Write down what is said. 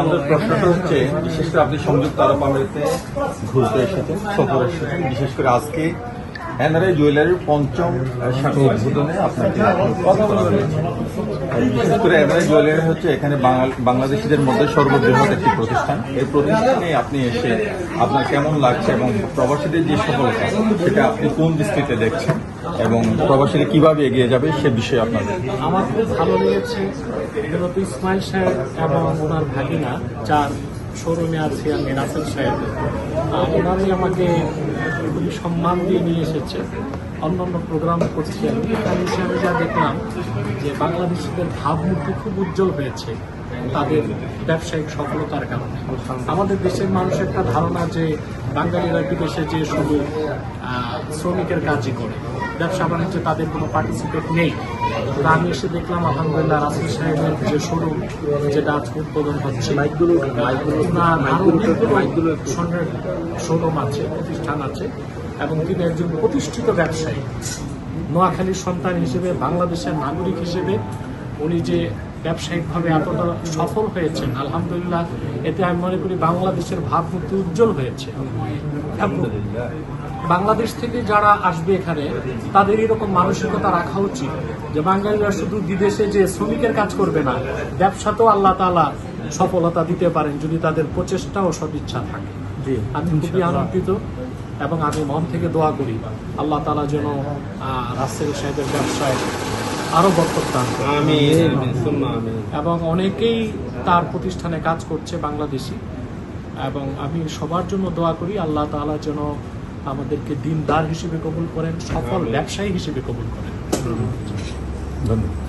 আমাদের প্রশ্নটা হচ্ছে, বিশেষ করে আপনি সংযুক্ত আরব আমিরাতে ঘুরতে এসেছেন, সফর এসেছেন, বিশেষ করে আজকে এনআরআই জুয়েলারির পঞ্চম শাখা উদ্বোধনে আপনাকে। বিশেষ করে এনআরআই জুয়েলারি হচ্ছে এখানে বাংলাদেশিদের মধ্যে সর্ববৃহৎ একটি প্রতিষ্ঠান এই প্রতিষ্ঠানে আপনি এসে আপনার কেমন লাগছে এবং প্রবাসীদের যে সফলতা, সেটা আপনি কোন দৃষ্টিতে দেখছেন এবং প্রবাসীরা কীভাবে এগিয়ে যাবে সে বিষয়ে আপনার আমার খুব ভালো লেগেছে ইসমাইল সাহেব এবং ওনার ভাগিনা, যার শোরুমে আছে আমি, রাসেল সাহেব ওনারাই আমাকে খুবই সম্মান দিয়ে নিয়ে এসেছে। অন্যান্য প্রোগ্রাম করছি। আমি এখানে আমি যা দেখলাম যে বাংলাদেশিদের ভাবমূর্তি খুব উজ্জ্বল হয়েছে তাদের ব্যবসায়িক সফলতার কারণে। আমাদের দেশের মানুষের একটা ধারণা যে বাঙালিরা বিদেশে যে শুধু শ্রমিকের কাজই করে। ব্যবসা বাণিজ্যে তাদের কোনো পার্টিসিপেট নেই। তো আমি এসে দেখলাম আলহামদুলিল্লাহ রাসেল সাহেবের যে শোরুম যেটা আজকে উদ্বোধন হচ্ছে মাইকগুলো মাইকগুলো মাইকগুলো স্বর্ণের শোরুম আছে প্রতিষ্ঠান আছে এবং তিনি একজন প্রতিষ্ঠিত ব্যবসায়ী। নোয়াখালীর সন্তান হিসেবে বাংলাদেশের নাগরিক হিসেবে উনি যে ব্যবসায়িকভাবে এতটা সফল হয়েছেন আলহামদুলিল্লাহ এতে আমি মনে করি বাংলাদেশের ভাবমূর্তি উজ্জ্বল হয়েছে। বাংলাদেশ থেকে যারা আসবে এখানে তাদের এরকম মানসিকতা রাখা উচিত যে বাঙালিরা শুধু বিদেশে যে শ্রমিকের কাজ করবে না ব্যবসাতেও আল্লাহ তালা সফলতা দিতে পারেন যদি তাদের প্রচেষ্টা ও সদিচ্ছা থাকে। আমি খুবই আনন্দিত এবং আমি মন থেকে দোয়া করি আল্লাহ তাআলা যেন রাসেল সাহেবের ব্যবসায় আরও বরকত দান। এবং অনেকেই তার প্রতিষ্ঠানে কাজ করছে বাংলাদেশি। এবং আমি সবার জন্য দোয়া করি আল্লাহ তাআলা যেন আমাদেরকে দিনদার হিসেবে কবুল করেন সফল ব্যবসায়ী হিসেবে কবুল করেন। ধন্যবাদ।